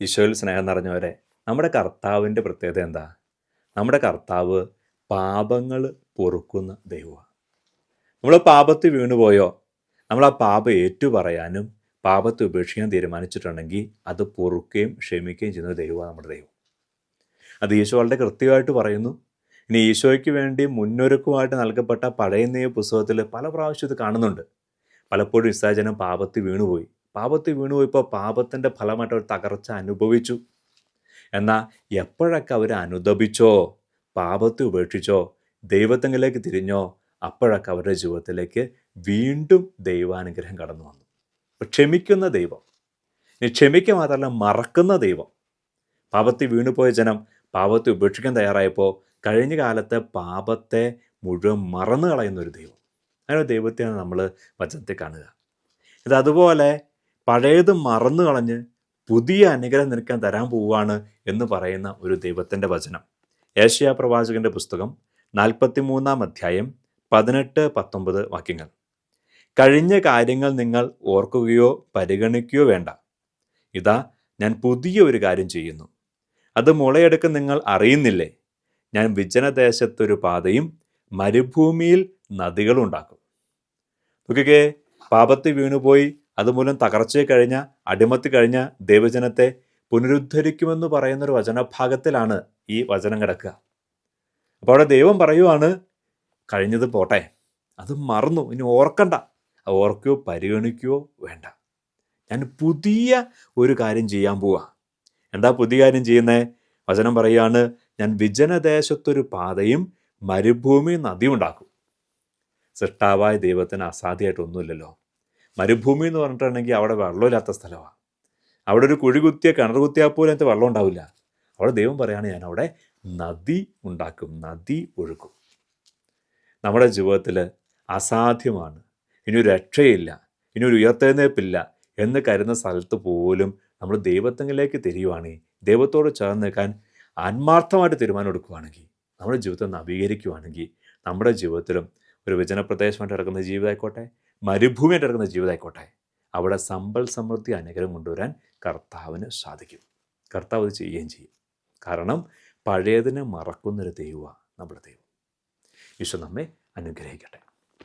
ഈശോയിൽ സ്നേഹം നിറഞ്ഞവരെ നമ്മുടെ കർത്താവിന്റെ പ്രത്യേകത എന്താ? നമ്മുടെ കർത്താവ് പാപങ്ങൾ പൊറുക്കുന്ന ദൈവമാണ്. നമ്മൾ പാപത്തിൽ വീണുപോയോ? നമ്മൾ ആ പാപം ഏറ്റുപറയാനും പാപത്തെ ഉപേക്ഷിക്കാൻ തീരുമാനിച്ചിട്ടുണ്ടെങ്കിൽ അത് പൊറുക്കുകയും ക്ഷമിക്കുകയും ചെയ്യുന്ന ദൈവമാണ് നമ്മുടെ ദൈവം. അത് ഈശോ വളരെ കൃത്യമായിട്ട് പറയുന്നു. ഇനി ഈശോയ്ക്ക് വേണ്ടി മുന്നൊരുക്കമായിട്ട് നൽകപ്പെട്ട പഴയ നിയമ പുസ്തകത്തിൽ പല പ്രാവശ്യം ഇത് കാണുന്നുണ്ട്. പലപ്പോഴും ഇസ്രാജനം പാപത്തിൽ വീണുപോയി. പാപത്തിൽ വീണുപോയപ്പോൾ പാപത്തിന്റെ ഫലമായിട്ട് അവർ തകർച്ച അനുഭവിച്ചു. എന്നാൽ എപ്പോഴൊക്കെ അവർ അനുദപിച്ചോ പാപത്തെ ഉപേക്ഷിച്ചോ ദൈവത്തെങ്കിലേക്ക് തിരിഞ്ഞോ അപ്പോഴൊക്കെ അവരുടെ ജീവിതത്തിലേക്ക് വീണ്ടും ദൈവാനുഗ്രഹം കടന്നു വന്നു. ക്ഷമിക്കുന്ന ദൈവം. ക്ഷമിക്കുക മാത്രമല്ല മറക്കുന്ന ദൈവം. പാപത്തിൽ വീണുപോയ ജനം പാപത്തെ ഉപേക്ഷിക്കാൻ തയ്യാറായപ്പോൾ കഴിഞ്ഞ കാലത്തെ പാപത്തെ മുഴുവൻ മറന്നു കളയുന്ന ഒരു ദൈവം. അങ്ങനെ ദൈവത്തെയാണ് നമ്മൾ വചനത്തിൽ കാണുക. ഇത് അതുപോലെ പഴയത് മറന്നു കളഞ്ഞ് പുതിയ അനുഗ്രഹം നിനക്കാൻ തരാൻ പോവുകയാണ് എന്ന് പറയുന്ന ഒരു ദൈവത്തിന്റെ വചനം. ഏഷ്യ പ്രവാചകന്റെ പുസ്തകം നാൽപ്പത്തി മൂന്നാം അധ്യായം പതിനെട്ട് പത്തൊമ്പത് വാക്യങ്ങൾ. കഴിഞ്ഞ കാര്യങ്ങൾ നിങ്ങൾ ഓർക്കുകയോ പരിഗണിക്കുകയോ വേണ്ട. ഇതാ ഞാൻ പുതിയ ഒരു കാര്യം ചെയ്യുന്നു. അത് മുളയെടുക്കാൻ നിങ്ങൾ അറിയുന്നില്ലേ? ഞാൻ വിജനദേശത്തൊരു പാതയും മരുഭൂമിയിൽ നദികളും ഉണ്ടാക്കും. നോക്കിക്കേ പാപത്തിൽ വീണുപോയി അതുമൂലം തകർച്ചയെ കഴിഞ്ഞ അടിമത്തി കഴിഞ്ഞ ദൈവജനത്തെ പുനരുദ്ധരിക്കുമെന്ന് പറയുന്ന ഒരു വചനഭാഗത്തിലാണ് ഈ വചനം കിടക്കുക. അപ്പോൾ അവിടെ ദൈവം പറയുവാണ് കഴിഞ്ഞത് പോട്ടെ. അത് മറന്നു. ഇനി ഓർക്കണ്ട. ഓർക്കുകയോ പരിഗണിക്കുകയോ വേണ്ട. ഞാൻ പുതിയ ഒരു കാര്യം ചെയ്യാൻ പോവാ. എന്താ പുതിയ കാര്യം ചെയ്യുന്നത് വചനം പറയുകയാണ് ഞാൻ വിജനദേശത്തൊരു പാതയും മരുഭൂമി നദിയും ഉണ്ടാക്കും. സൃഷ്ടാവായ ദൈവത്തിന് അസാധ്യമായിട്ടൊന്നുമില്ലല്ലോ മരുഭൂമി എന്ന് പറഞ്ഞിട്ടുണ്ടെങ്കിൽ അവിടെ വെള്ളമില്ലാത്ത സ്ഥലമാണ് അവിടെ ഒരു കുഴി കുത്തിയ കിണർ കുത്തിയാൽ പോലും അതിനകത്ത് വെള്ളം ഉണ്ടാവില്ല. അവിടെ ദൈവം പറയുകയാണ് ഞാൻ അവിടെ നദി ഉണ്ടാക്കും നദി ഒഴുക്കും. നമ്മുടെ ജീവിതത്തിൽ അസാധ്യമാണ്. ഇനി ഒരു രക്ഷയില്ല. ഇനി ഒരു ഉയർത്തെഴുന്നേൽപ്പില്ല എന്ന് കരുതുന്ന സ്ഥലത്ത് പോലും നമ്മൾ ദൈവത്തെങ്കിലേക്ക് തിരിയുവാണെങ്കിൽ ദൈവത്തോട് ചേർന്ന് നിൽക്കാൻ ആത്മാർത്ഥമായിട്ട് തീരുമാനം എടുക്കുകയാണെങ്കിൽ നമ്മുടെ ജീവിതത്തെ നവീകരിക്കുകയാണെങ്കിൽ നമ്മുടെ ജീവിതത്തിലും ഒരു വിജനപ്രദേശമായിട്ട് കിടക്കുന്ന ജീവിതമായിക്കോട്ടെ മരുഭൂമിയായിട്ട് കിടക്കുന്ന ജീവിതമായിക്കോട്ടെ. അവിടെ സമ്പൽ സമൃദ്ധി അനുഗ്രഹം കൊണ്ടുവരാൻ കർത്താവിന് സാധിക്കും. കർത്താവ് അത് ചെയ്യുകയും ചെയ്യും. കാരണം പഴയതിനെ മറക്കുന്നൊരു ദൈവമാണ് നമ്മുടെ ദൈവം. ഈശോ നമ്മെ അനുഗ്രഹിക്കട്ടെ.